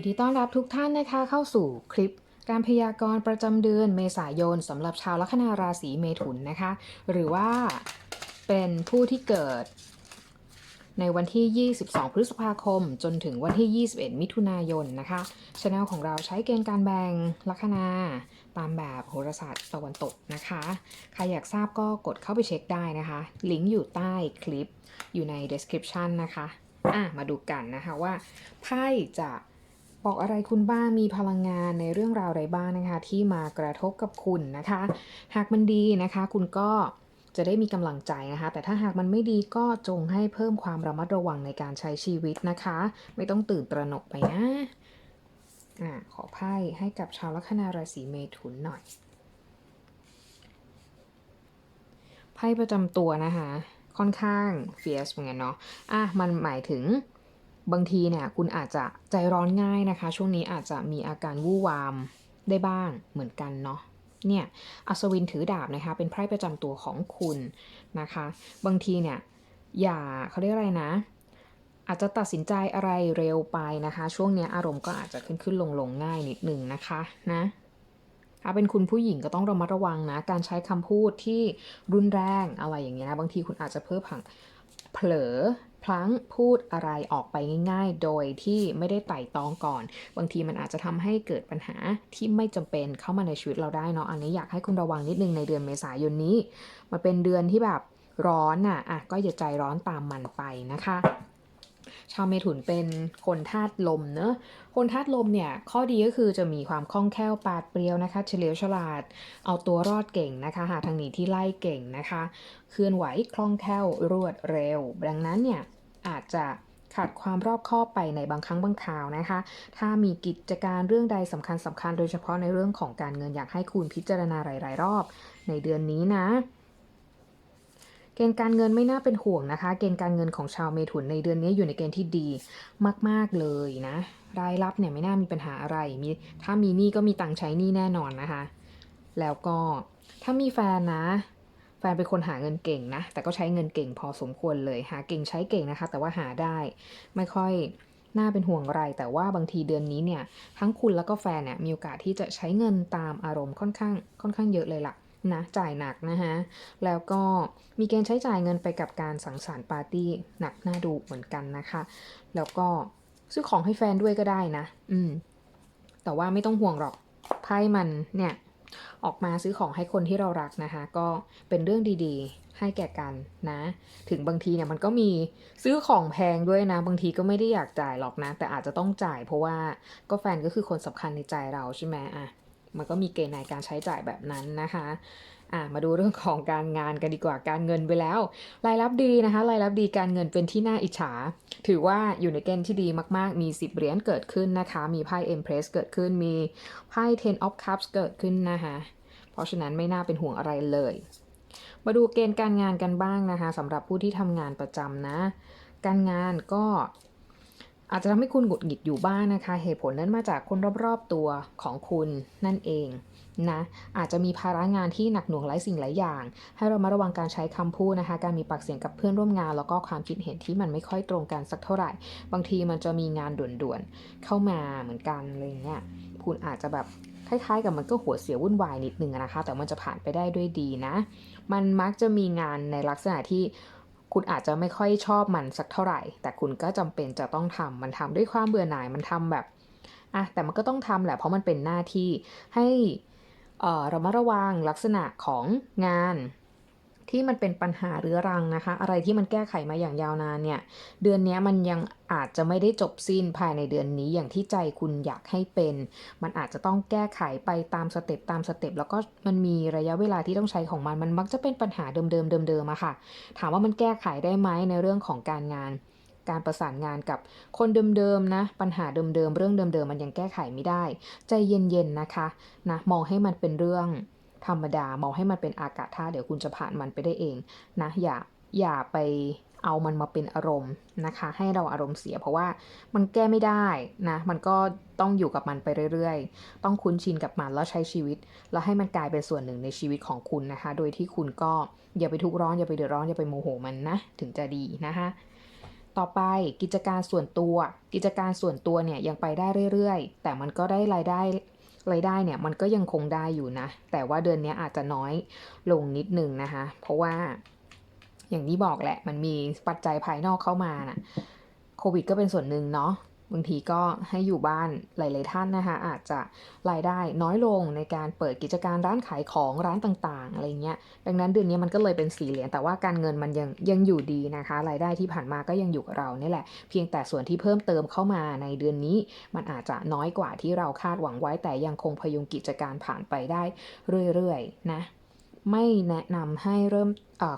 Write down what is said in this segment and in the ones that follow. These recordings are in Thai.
ยินดีต้อนรับทุกท่านนะคะเข้าสู่คลิปการพยากรณ์ประจำเดือนเมษายนสำหรับชาวลัคนาราศีเมถุนนะคะ หรือว่าเป็นผู้ที่เกิด ในวันที่ 22 พฤษภาคม จนถึงวันที่ 21 มิถุนายนนะคะช anel ของเราใช้เกณฑ์การแบ่งลัคนาตามแบบโหราศาสตร์ตะวันตกนะคะ ใครอยากทราบก็กดเข้าไปเช็คได้นะคะ ลิงก์อยู่ใต้คลิปอยู่ใน description นะคะอะมาดูกันนะคะว่าไพ่จะ บอกอะไรคุณบ้างมีพลังงานในเรื่องราวใดบ้างนะคะ ที่มากระทบกับคุณนะคะ หากมันดีนะคะ คุณก็จะได้มีกำลังใจนะคะ แต่ถ้าหากมันไม่ดีก็จงให้เพิ่มความระมัดระวังในการใช้ชีวิตนะคะ ไม่ต้องตื่นตระหนกไปนะอะขอไพ่ให้กับชาวลัคนาราศีเมถุนหน่อยไพ่ประจำตัวนะคะ ค่อนข้างเฟียสเหมือนกันเนาะอะมันหมายถึง บางทีเนี่ยคุณอาจจะใจร้อนง่ายนะคะ ช่วงนี้อาจจะมีอาการวู่วามได้บ้างเหมือนกันเนาะเนี่ยอัศวินถือดาบนะคะ เป็นไพ่ประจำตัวของคุณนะคะ บางทีเนี่ยอย่าเขาเรียกอะไรนะ อาจจะตัดสินใจอะไรเร็วไปนะคะ ช่วงนี้อารมณ์ก็อาจจะขึ้นขึ้นลงลงง่ายนิดหนึ่งนะคะนะถ้าเป็นคุณผู้หญิงก็ต้องระมัดระวังนะ การใช้คำพูดที่รุนแรงอะไรอย่างเงี้ยนะบางทีคุณอาจจะเพ้อผังเผลอ พลั้งพูดอะไรออกไปง่ายๆ โดยที่ไม่ได้ไต่ตองก่อน บางทีมันอาจจะทำให้เกิดปัญหาที่ไม่จำเป็นเข้ามาในชีวิตเราได้เนาะ อันนี้อยากให้คุณระวังนิดนึงในเดือนเมษายนนี้ มันเป็นเดือนที่แบบร้อนน่ะอะก็อย่าใจร้อนตามมันไปนะคะ ชาวเมถุนเป็นคนธาตุลมเนอะคนธาตุลมเนี่ยข้อดีก็คือจะมีความคล่องแคล่วปาดเปรียวนะคะ เฉลียวฉลาด เอาตัวรอดเก่งนะคะ หาทางหนีที่ไล่เก่งนะคะ เคลื่อนไหวคล่องแคล่วรวดเร็ว ดังนั้นเนี่ยอาจจะขาดความรอบคอบไปในบางครั้งบางคราวนะคะ ถ้ามีกิจการเรื่องใดสำคัญสำคัญโดยเฉพาะในเรื่องของการเงินอยากให้คุณพิจารณาหลาย ๆ รอบ ในเดือนนี้นะ เกณฑ์การเงินไม่น่าเป็นห่วงนะคะ เกณฑ์การเงินของชาวเมถุนในเดือนนี้อยู่ในเกณฑ์ที่ดีมาก ๆ เลยนะ รายรับเนี่ยไม่น่ามีปัญหาอะไร มีถ้ามีหนี้ก็มีตังค์ใช้หนี้แน่นอนนะคะ แล้วก็ถ้ามีแฟนนะแฟนเป็นคนหาเงินเก่งนะ แต่ก็ใช้เงินเก่งพอสมควรเลย หาเก่งใช้เก่งนะคะ แต่ว่าหาได้ไม่ค่อยน่าเป็นห่วงอะไร แต่ว่าบางทีเดือนนี้เนี่ย ทั้งคุณแล้วก็แฟนเนี่ยมีโอกาสที่จะใช้เงินตามอารมณ์ค่อนข้างค่อนข้างเยอะเลยล่ะ นะจ่ายหนักนะฮะแล้วก็มีเกณฑ์ใช้จ่ายเงินไปกับการสังสรรค์ปาร์ตี้หนักน่าดูเหมือนกันนะคะ แล้วก็ซื้อของให้แฟนด้วยก็ได้นะ อืม แต่ว่าไม่ต้องห่วงหรอกไพ่มันเนี่ย ออกมาซื้อของให้คนที่เรารักนะคะ ก็เป็นเรื่องดีๆ ให้แก่กันนะ ถึงบางทีเนี่ยมันก็มีซื้อของแพงด้วยนะ บางทีก็ไม่ได้อยากจ่ายหรอกนะ แต่อาจจะต้องจ่ายเพราะว่าก็แฟนก็คือคนสำคัญในใจเราใช่ไหมอะ มันก็มีเกณฑ์ในการใช้จ่ายแบบนั้นนะคะอะมาดูเรื่องของการงานกันดีกว่าการเงินไปแล้ว รายรับดีนะคะรายรับดีการเงินเป็นที่น่าอิจฉา ถือว่าอยู่ในเกณฑ์ที่ดีมากๆ มี 10 เหรียญเกิดขึ้นนะคะ มีไพ่ Empress เกิดขึ้นมีไพ่ Ten of Cups เกิดขึ้นนะคะเพราะฉะนั้นไม่น่าเป็นห่วงอะไรเลย มาดูเกณฑ์การงานกันบ้างนะคะสำหรับผู้ที่ทำงานประจำนะ การงานก็ อาจจะทำให้คุณหงุดหงิดอยู่บ้างนะคะ เหตุผลนั้นมาจากคนรอบๆตัวของคุณนั่นเองนะอาจจะมีภาระงานที่หนักหน่วงหลายสิ่งหลายอย่าง ให้เรามาระวังการใช้คำพูดนะคะ การมีปากเสียงกับเพื่อนร่วมงาน แล้วก็ความคิดเห็นที่มันไม่ค่อยตรงกันสักเท่าไหร่ บางทีมันจะมีงานด่วนๆเข้ามาเหมือนกันอะไรเงี้ยคุณอาจจะแบบคล้ายๆ กับมันก็หัวเสียวุ่นวายนิดนึงนะคะ แต่มันจะผ่านไปได้ด้วยดีนะ มันมักจะมีงานในลักษณะที่ คุณอาจจะไม่ค่อยชอบมันสักเท่าไหร่ แต่คุณก็จำเป็นจะต้องทำมันทำด้วยความเบื่อหน่ายมันทำแบบอะแต่มันก็ต้องทำแหละเพราะมันเป็นหน้าที่ให้เระมัดระวังลักษณะของงาน ที่มันเป็นปัญหาเรื้อรังนะคะ อะไรที่มันแก้ไขมาอย่างยาวนานเนี่ย เดือนนี้มันยังอาจจะไม่ได้จบสิ้นภายในเดือนนี้อย่างที่ใจคุณอยากให้เป็น มันอาจจะต้องแก้ไขไปตามสเต็ปตามสเต็ปแล้วก็มันมีระยะเวลาที่ต้องใช้ของมัน มันมักจะเป็นปัญหาเดิมๆเดิมๆอะค่ะ ถามว่ามันแก้ไขได้ไหมในเรื่องของการงาน การประสานงานกับคนเดิมๆนะ ปัญหาเดิมๆเรื่องเดิมๆมันยังแก้ไขไม่ได้ ใจเย็นๆนะคะนะมองให้มันเป็นเรื่อง ธรรมดามองให้มันเป็นอากาศธาตุเดี๋ยวคุณจะผ่านมันไปได้เองนะอย่าอย่าไปเอามันมาเป็นอารมณ์นะคะ ให้เราอารมณ์เสียเพราะว่ามันแก้ไม่ได้นะ มันก็ต้องอยู่กับมันไปเรื่อยๆ ต้องคุ้นชินกับมันแล้วใช้ชีวิต แล้วให้มันกลายเป็นส่วนหนึ่งในชีวิตของคุณนะคะ โดยที่คุณก็อย่าไปทุกข์ร้อนอย่าไปเดือดร้อนอย่าไปโมโหมันนะ ถึงจะดีนะคะต่อไปกิจการส่วนตัว กิจการส่วนตัวเนี่ยยังไปได้เรื่อยๆ แต่มันก็ได้รายได้ รายได้เนี่ยมันก็ยังคงได้อยู่นะ แต่ว่าเดือนนี้อาจจะน้อยลงนิดนึงนะคะ เพราะว่าอย่างที่บอกแหละมันมีปัจจัยภายนอกเข้ามานะ่ะโควิดก็เป็นส่วนหนึ่งเนาะ บางทีก็ให้อยู่บ้านหลาย ๆ ท่านนะคะอาจจะรายได้น้อยลงในการเปิดกิจการร้านขายของร้านต่าง ๆ อะไรเงี้ย ดังนั้นเดือนนี้มันก็เลยเป็นสีเหรียญแต่ว่าการเงินมันยังยังอยู่ดีนะคะ รายได้ที่ผ่านมาก็ยังอยู่กับเรานี่แหละ เพียงแต่ส่วนที่เพิ่มเติมเข้ามาในเดือนนี้ มันอาจจะน้อยกว่าที่เราคาดหวังไว้แต่ยังคงพยุงกิจการผ่านไปได้เรื่อย ๆ นะ ไม่แนะนำให้เริ่ม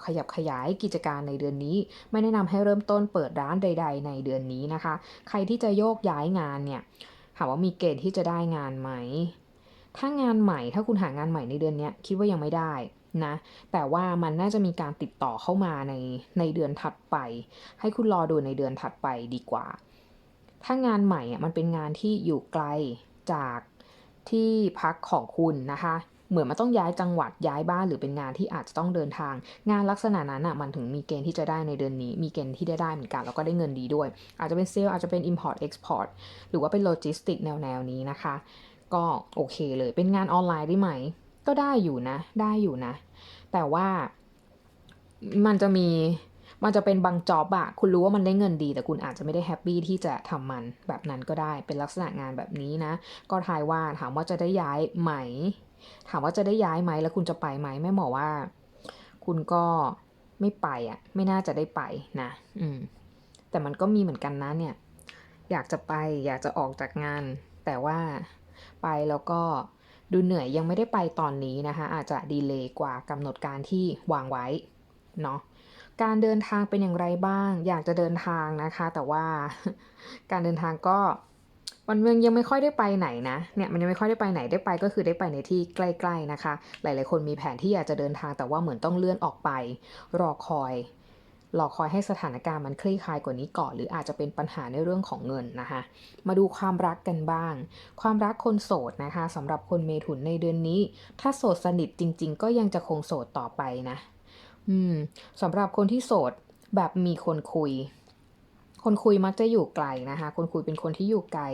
ขยับขยายกิจการในเดือนนี้ ไม่แนะนำให้เริ่มต้นเปิดร้านใด ๆ ในเดือนนี้นะคะ ใครที่จะโยกย้ายงานเนี่ยถามว่ามีเกณฑ์ที่จะได้งานไหม ถ้างานใหม่ถ้าคุณหางานใหม่ในเดือนนี้คิดว่ายังไม่ได้นะแต่ว่ามันน่าจะมีการติดต่อเข้ามาในในเดือนถัดไป ให้คุณรอดูในเดือนถัดไปดีกว่า ถ้างานใหม่อะมันเป็นงานที่อยู่ไกลจากที่พักของคุณนะคะ เหมือนมันต้องย้ายจังหวัดย้ายบ้านหรือเป็นงานที่อาจจะต้องเดินทาง งานลักษณะนั้นอะมันถึงมีเกณฑ์ที่จะได้ในเดือนนี้ มีเกณฑ์ที่ได้ได้เหมือนกันแล้วก็ได้เงินดีด้วย อาจจะเป็นเซลล์อาจจะเป็น Import Export หรือว่าเป็นโลจิสติกแนวแนวนี้นะคะ ก็โอเคเลยเป็นงานออนไลน์ได้ไหม ก็ได้อยู่นะ ได้อยู่นะ แต่ว่ามันจะมีมันจะเป็นบางจ็อบอะคุณรู้ว่ามันได้เงินดี แต่คุณอาจจะไม่ได้แฮปปี้ที่จะทำมันแบบนั้นก็ได้ เป็นลักษณะงานแบบนี้นะ ก็ทายว่าถามว่าจะได้ย้ายไหม ถามว่าจะได้ย้ายไหมแล้วคุณจะไปไหมแม่หมอว่า คุณก็ไม่ไปอะ ไม่น่าจะได้ไปนะ อืม แต่มันก็มีเหมือนกันนะเนี่ย อยากจะไป อยากจะออกจากงาน แต่ว่าไปแล้วก็ดูเหนื่อยยังไม่ได้ไปตอนนี้นะคะ อาจจะดีเลย์กว่ากำหนดการที่วางไว้เนาะการเดินทางเป็นอย่างไรบ้าง อยากจะเดินทางนะคะ แต่ว่าการเดินทางก็ มันยังไม่ค่อยได้ไปไหนนะ เนี่ยมันยังไม่ค่อยได้ไปไหนได้ไปก็คือได้ไปในที่ใกล้ ๆนะคะ หลายๆคนมีแผนที่อยากจะเดินทางแต่ว่าเหมือนต้องเลื่อนออกไป รอคอยรอคอยให้สถานการณ์มันคลี่คลายกว่านี้ก่อนหรืออาจจะเป็นปัญหาในเรื่องของเงินนะคะ มาดูความรักกันบ้าง ความรักคนโสดนะคะสำหรับคนเมถุนในเดือนนี้ ถ้าโสดสนิทจริง ๆ ก็ยังจะคงโสดต่อไปนะ อืมสำหรับคนที่โสดแบบมีคนคุย คนคุยมักจะอยู่ไกลนะคะ คนคุยเป็นคนที่อยู่ไกล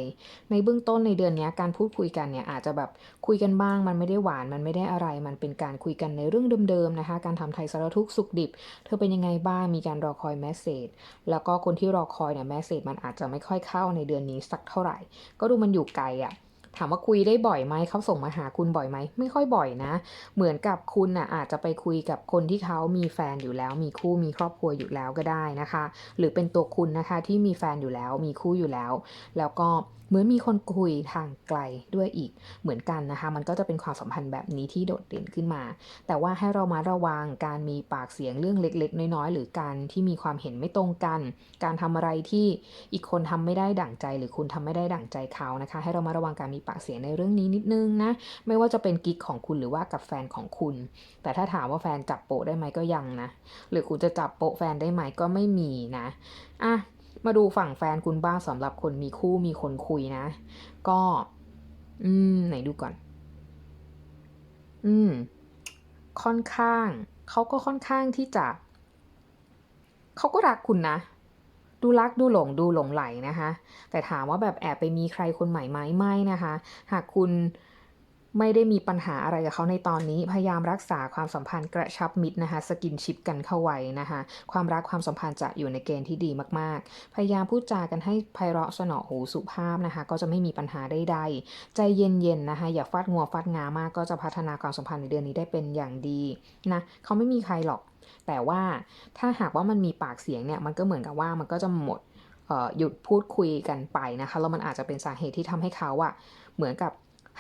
ในเบื้องต้นในเดือนนี้การพูดคุยกันเนี่ยอาจจะแบบคุยกันบ้าง มันไม่ได้หวาน มันไม่ได้อะไร มันเป็นการคุยกันในเรื่องเดิมๆนะคะ การทำไทยสารทุกสุขดิบ เธอเป็นยังไงบ้าง มีการรอคอยแมสเซจ แล้วก็คนที่รอคอยเนี่ยแมสเซจมันอาจจะไม่ค่อยเข้าในเดือนนี้สักเท่าไหร่ ก็ดูมันอยู่ไกลอะ่ะ ถามว่าคุยได้บ่อยไหมเขาส่งมาหาคุณบ่อยไหมไม่ค่อยบ่อยนะ เหมือนกับคุณน่ะอาจจะไปคุยกับคนที่เขามีแฟนอยู่แล้ว มีคู่มีครอบครัวอยู่แล้วก็ได้นะคะ หรือเป็นตัวคุณนะคะที่มีแฟนอยู่แล้ว มีคู่อยู่แล้ว แล้วก็เหมือนมีคนคุยทางไกลด้วยอีกเหมือนกันนะคะ มันก็จะเป็นความสัมพันธ์แบบนี้ที่โดดเด่นขึ้นมา แต่ว่าให้เรามาระวังการมีปากเสียงเรื่องเล็ก ๆ น้อยๆ หรือการที่มีความเห็นไม่ตรงกัน การทำอะไรที่อีกคนทำไม่ได้ดั่งใจ หรือคุณทำไม่ได้ดั่งใจเขานะคะ ให้เรามาระวังการมีปากเสียงในเรื่องนี้นิดนึงนะ ไม่ว่าจะเป็นกิ๊กของคุณหรือว่ากับแฟนของคุณ แต่ถ้าถามว่าแฟนจับโปะได้ไหมก็ยังนะ หรือคุณจะจับโปะแฟนได้ไหมก็ไม่มีนะอะมาดูฝั่งแฟนคุณบ้างสำหรับคนมีคู่มีคนคุยนะ ก็ อืม ไหนดูก่อน อืม ค่อนข้าง เขาก็ค่อนข้างที่จะ เขาก็รักคุณนะ ดูรักดูหลงดูหลงไหลนะคะ แต่ถามว่าแบบแอบไปมีใครคนใหม่ไหมไม่นะคะ หากคุณไม่ได้มีปัญหาอะไรกับเขาในตอนนี้ พยายามรักษาความสัมพันธ์กระชับมิตรนะคะสกินชิปกันเข้าไว้นะคะ ความรักความสัมพันธ์จะอยู่ในเกณฑ์ที่ดีมากๆ พยายามพูดจากันให้ไพเราะสนอหูสุภาพนะคะ ก็จะไม่มีปัญหาใดๆใจเย็นๆนะคะ อย่าฟาดงัวฟาดงามากก็จะพัฒนาความสัมพันธ์ในเดือนนี้ได้เป็นอย่างดีนะเขาไม่มีใครหรอก แต่ว่าถ้าหากว่ามันมีปากเสียงเนี่ยมันก็เหมือนกับว่ามันก็จะหมดหยุดพูดคุยกันไปนะคะแล้วมันอาจจะเป็นสาเหตุที่ทำให้เขาอะเหมือนกับ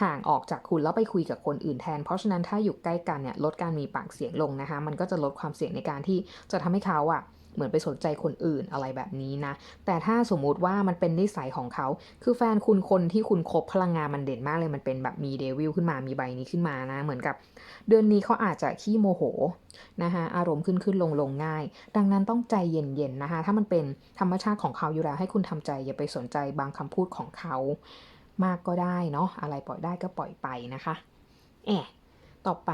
ห่างออกจากคุณแล้วไปคุยกับคนอื่นแทน เพราะฉะนั้นถ้าอยู่ใกล้กันเนี่ยลดการมีปากเสียงลงนะคะ มันก็จะลดความเสี่ยงในการที่จะทำให้เขาอะ เหมือนไปสนใจคนอื่นอะไรแบบนี้นะ แต่ถ้าสมมุติว่ามันเป็นนิสัยของเขา คือแฟนคุณคนที่คุณคบพลังงานมันเด่นมากเลยมันเป็นแบบมีเดวิลขึ้นมามีใบนี้ขึ้นมานะ เหมือนกับ เดือนนี้เขาอาจจะขี้โมโหนะคะอารมณ์ขึ้นขึ้นลงลงง่าย ดังนั้นต้องใจเย็นๆนะคะถ้ามันเป็นธรรมชาติของเขาอยู่แล้วให้คุณทำใจอย่าไปสนใจบางคำพูดของเขามากก็ได้เนาะอะไรปล่อยได้ก็ปล่อยไปนะคะแอะต่อไป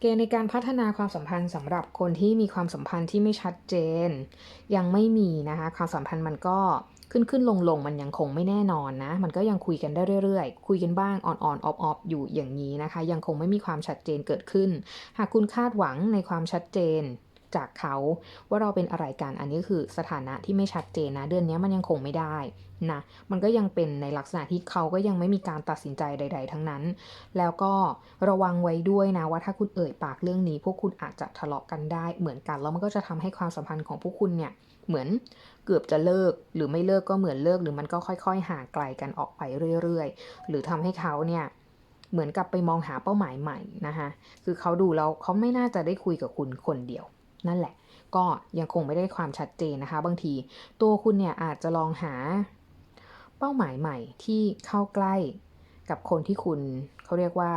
เกณฑ์ในการพัฒนาความสัมพันธ์สำหรับคนที่มีความสัมพันธ์ที่ไม่ชัดเจน ยังไม่มีนะคะความสัมพันธ์มันก็ขึ้นขึ้นลงลงมันยังคงไม่แน่นอนนะ มันก็ยังคุยกันได้เรื่อยๆ คุยกันบ้างออนออนออฟออยู่อย่างนี้นะคะ ยังคงไม่มีความชัดเจนเกิดขึ้น หากคุณคาดหวังในความชัดเจน จากเขา ว่าเราเป็นอะไรกันอันนี้คือสถานะที่ไม่ชัดเจนนะ เดือนนี้มันยังคงไม่ได้นะมันก็ยังเป็นในลักษณะที่เขาก็ยังไม่มีการตัดสินใจใด ๆ ทั้งนั้น แล้วก็ระวังไว้ด้วยนะว่าถ้าคุณเอ่ยปากเรื่องนี้ พวกคุณอาจจะทะเลาะกันได้เหมือนกันแล้วมันก็จะทำให้ความสัมพันธ์ของพวกคุณเนี่ยเหมือนเกือบจะเลิกหรือไม่เลิกก็เหมือนเลิก หรือมันก็ค่อย ๆ ห่างไกลกันออกไปเรื่อย ๆ หรือทำให้เขาเนี่ยเหมือนกับไปมองหาเป้าหมายใหม่นะคะคือเขาดูแล้วเขาไม่น่าจะได้คุยกับคุณคนเดียว นั่นแหละ ก็ยังคงไม่ได้ความชัดเจนนะคะ บางทีตัวคุณเนี่ยอาจจะลองหาเป้าหมายใหม่ที่เข้าใกล้กับคนที่คุณเขาเรียกว่า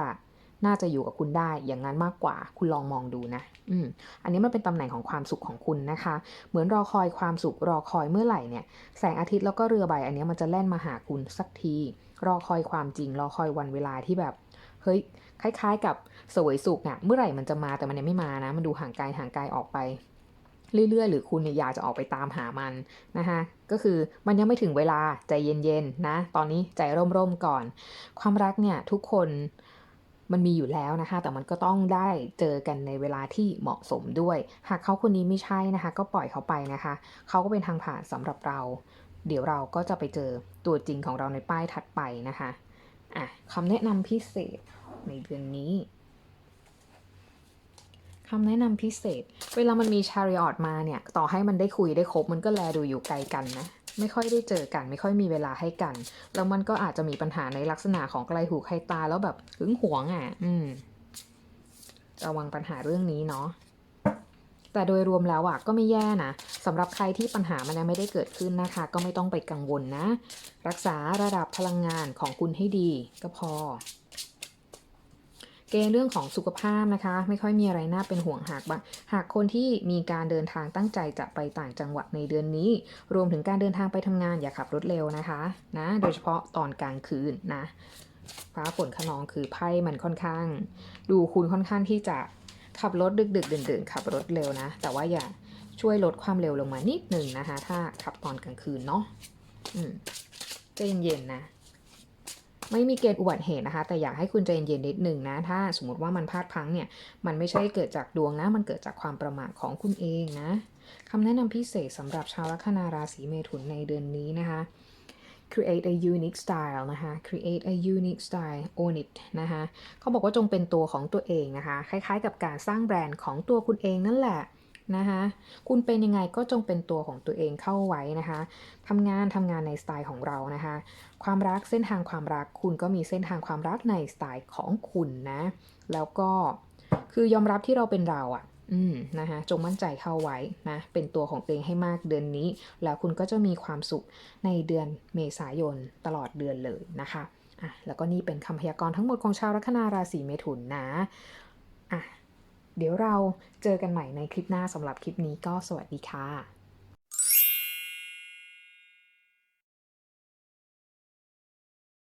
น่าจะอยู่กับคุณได้อย่างนั้นมากกว่า คุณลองมองดูนะ อืม อันนี้มันเป็นตำแหน่งของความสุขของคุณนะคะ เหมือนรอคอยความสุขรอคอยเมื่อไหร่เนี่ย แสงอาทิตย์แล้วก็เรือใบ อันนี้มันจะแล่นมาหาคุณสักที รอคอยความจริง รอคอยวันเวลาที่แบบ เฮ้ยคล้าย ๆ กับสวยสุขอะเมื่อไหร่มันจะมาแต่มันยังไม่มานะ มันดูห่างไกลห่างไกลออกไปเรื่อยๆ หรือคุณเนี่ยอยากจะออกไปตามหามันนะคะก็คือมันยังไม่ถึงเวลาใจเย็นๆนะ ตอนนี้ใจร่มๆก่อน ความรักเนี่ยทุกคนมันมีอยู่แล้วนะคะ แต่มันก็ต้องได้เจอกันในเวลาที่เหมาะสมด้วย หากเขาคนนี้ไม่ใช่นะคะ ก็ปล่อยเขาไปนะคะ เขาก็เป็นทางผ่านสำหรับเรา เดี๋ยวเราก็จะไปเจอตัวจริงของเราในป้ายถัดไปนะคะ อะคำแนะนำพิเศษในเดือนนี้คำแนะนำพิเศษ เวลามันมีชาริออตมาเนี่ย ต่อให้มันได้คุยได้คบ มันก็แลดูอยู่ไกลกันนะ ไม่ค่อยได้เจอกัน ไม่ค่อยมีเวลาให้กัน แล้วมันก็อาจจะมีปัญหาในลักษณะของไกลหูใครตาแล้วแบบหึงหวงอะ อืม ระวังปัญหาเรื่องนี้เนาะ แต่โดยรวมแล้วอะก็ไม่แย่นะสำหรับใครที่ปัญหามันยังไม่ได้เกิดขึ้นนะคะ ก็ไม่ต้องไปกังวลนะ รักษาระดับพลังงานของคุณให้ดีก็พอ เกณฑ์เรื่องของสุขภาพนะคะ ไม่ค่อยมีอะไรน่าเป็นห่วงหากหากคนที่มีการเดินทางตั้งใจจะไปต่างจังหวัดในเดือนนี้ รวมถึงการเดินทางไปทำงานอย่าขับรถเร็วนะคะนะ โดยเฉพาะตอนกลางคืนนะฟ้าฝนขนองคือไพ่มันค่อนข้าง ดูคุณค่อนข้างที่จะ ขับรถดึกดึกดื่นๆขับรถเร็วนะ แต่ว่าอย่าช่วยลดความเร็วลงมานิดหนึ่งนะคะ ถ้าขับตอนกลางคืนเนาะอืมใจเย็นๆนะ ไม่มีเกณฑ์อุบัติเหตุนะคะ แต่อยากให้คุณใจเย็นๆนิดหนึ่งนะ ถ้าสมมติว่ามันพลาดพังเนี่ย มันไม่ใช่เกิดจากดวงนะ มันเกิดจากความประมาทของคุณเองนะคำแนะนำพิเศษสำหรับชาวลัคนาราศีเมถุนในเดือนนี้นะคะ create a unique style นะคะ create a unique style own it นะคะเขาบอกว่าจงเป็นตัวของตัวเองนะคะ คล้ายๆ กับการสร้างแบรนด์ของตัวคุณเองนั่นแหละนะคะคุณเป็นยังไงก็จงเป็นตัวของตัวเองเข้าไว้นะคะทำงานทำงานในสไตล์ของเรานะคะ ความรักเส้นทางความรักคุณก็มีเส้นทางความรักในสไตล์ของคุณนะ แล้วก็คือยอมรับที่เราเป็นเราอะ่ะ อืมนะคะจงมั่นใจเข้าไว้นะเป็นตัวของตัวเองให้มากเดือนนี้ แล้วคุณก็จะมีความสุขในเดือนเมษายนตลอดเดือนเลยนะคะอะแล้วก็นี่เป็นคำพยากรณ์ทั้งหมดของชาวลัคนาราศีเมถุนนะอะเดี๋ยวเราเจอกันใหม่ในคลิปหน้าสำหรับคลิปนี้ก็สวัสดีค่ะ